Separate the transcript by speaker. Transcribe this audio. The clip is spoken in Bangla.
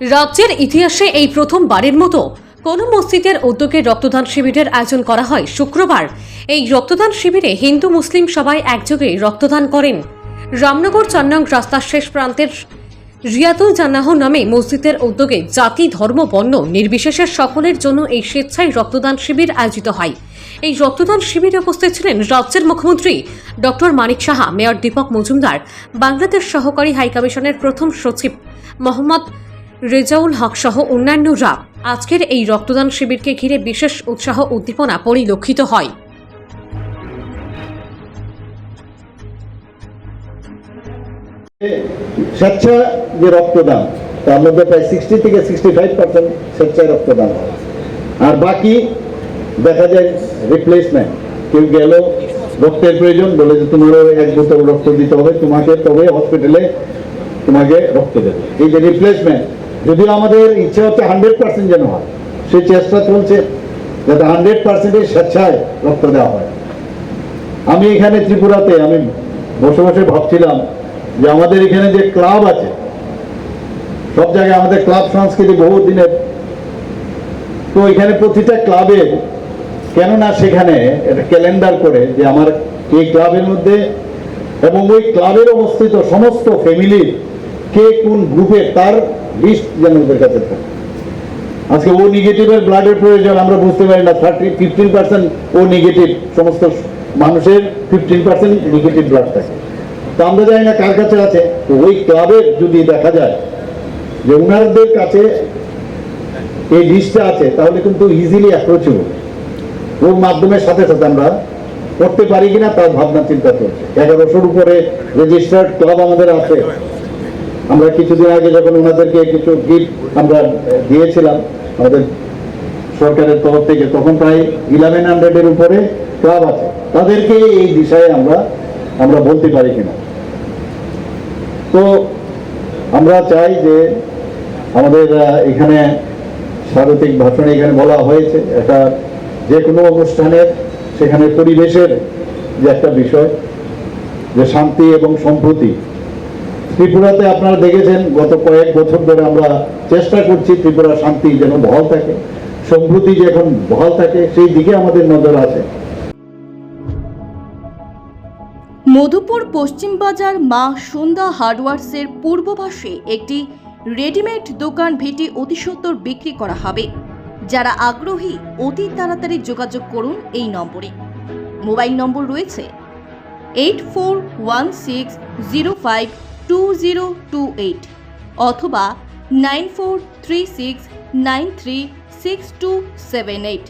Speaker 1: রাজ্যের ইতিহাসে এই প্রথমবারের মতো কোনো মসজিদের উদ্যোগে রক্তদান শিবিরের আয়োজন করা হয় শুক্রবার। এই রক্তদান শিবিরে হিন্দু মুসলিম সবাই একযোগে রক্তদান করেন। রামনগর চান্নাং রাস্তার শেষ প্রান্তের রিয়াতুল জান্নাহ নামে মসজিদের উদ্যোগে জাতি, ধর্ম, বর্ণ নির্বিশেষে সকলের জন্য এই স্বেচ্ছায় রক্তদান শিবির আয়োজিত হয়। এই রক্তদান শিবিরে উপস্থিত ছিলেন রাজ্যের মুখ্যমন্ত্রী ডক্টর মানিক সাহা, মেয়র দীপক মজুমদার, বাংলাদেশ সহকারী হাইকমিশনের প্রথম সচিব মোহাম্মদ রেজাউল হক সহ অন্যান্যরা আজকের এই রক্তদান শিবিরকে ঘিরে বিশেষ উৎসাহ উদ্দীপনা পরিলক্ষিত হয়।
Speaker 2: স্বেচ্ছা যে রক্তদান, তার মধ্যে প্রায় সিক্সটি থেকে সিক্সটি ফাইভ পার্সেন্ট স্বেচ্ছায় রক্তদান হয়। আর বাকি দেখা যায় রিপ্লেসমেন্ট কেউ গেল, রক্তের প্রয়োজন, বলে যে তোমারও এক বোতল রক্ত দিতে হবে, তোমাকে তবে হসপিটালে তোমাকে রক্ত দেবে। এই যে রিপ্লেসমেন্ট যদিও আমাদের ইচ্ছে হচ্ছে হান্ড্রেড পার্সেন্ট যেন হয়, সেই চেষ্টা চলছে, যাতে হান্ড্রেড পার্সেন্টের স্বেচ্ছায় রক্ত দেওয়া হয়। আমি এখানে ত্রিপুরাতে, আমি বসে বসে ভাবছিলাম যে আমাদের এখানে যে ক্লাব আছে, সব জায়গায় আমাদের ক্লাব সংস্কৃতি বহু দিনের। তো এখানে প্রতিটা ক্লাবের কেননা সেখানে একটা ক্যালেন্ডার করে যে আমার এই ক্লাবের মধ্যে এবং ওই ক্লাবের অবস্থিত সমস্ত ফ্যামিলির কে কোন গ্রুপে তার লিস্ট যেন ওদের কাছে থাকে। আজকে ও নেগেটিভের ব্লাডের প্রয়োজন, আমরা বুঝতে পারি না। Thirty fifteen percent O negative সমস্ত মানুষের ফিফটিন পার্সেন্ট নেগেটিভ ব্লাড থাকে। তো আমরা জানি না কার কাছে আছে। তো ওই ক্লাবের যদি দেখা যায় যে ওনারদের কাছে এই লিস্টটা আছে, তাহলে কিন্তু ইজিলি অ্যাপ্রোচেবল ওর মাধ্যমে সাথে সাথে আমরা করতে পারি কিনা তার ভাবনা চিন্তা চলছে এগারোশোর উপরে রেজিস্টার্ড ক্লাব আমাদের আছে। আমরা কিছুদিন আগে যখন ওনাদেরকে কিছু গিফট আমরা দিয়েছিলাম আমাদের সরকারের তরফ থেকে, তখন প্রায় ইলেভেন হান্ড্রেডের উপরে ক্লাব আছে। তাদেরকে এই বিষয়ে আমরা আমরা বলতে পারি কিনা? তো আমরা চাই যে আমাদের এখানে স্বাগতিক ভাষণে এখানে বলা হয়েছে এটা যে কোনো অনুষ্ঠানের সেখানে পরিবেশের যে একটা বিষয়, যে শান্তি এবং সম্প্রতি ত্রিপুরাতে আপনারা দেখেছেন, গত কয়েক বছর ধরে আমরা চেষ্টা করছি ত্রিপুরা শান্তি যেন বহাল থাকে সম্প্রতি যে এখন বহাল থাকে, সেই দিকে আমাদের নজর আছে।
Speaker 3: মধুপুর পশ্চিম বাজার মা সন্ধ্যা হার্ডওয়ার্সের পূর্ব পাশে একটি রেডিমেড দোকান ভেটি অতি সত্বর বিক্রি করা হবে। যারা আগ্রহী, অতি তাড়াতাড়ি যোগাযোগ করুন এই নম্বরে। মোবাইল নম্বর রয়েছে, eight four one six zero five two zero two eight অথবা nine four three six nine three six two seven eight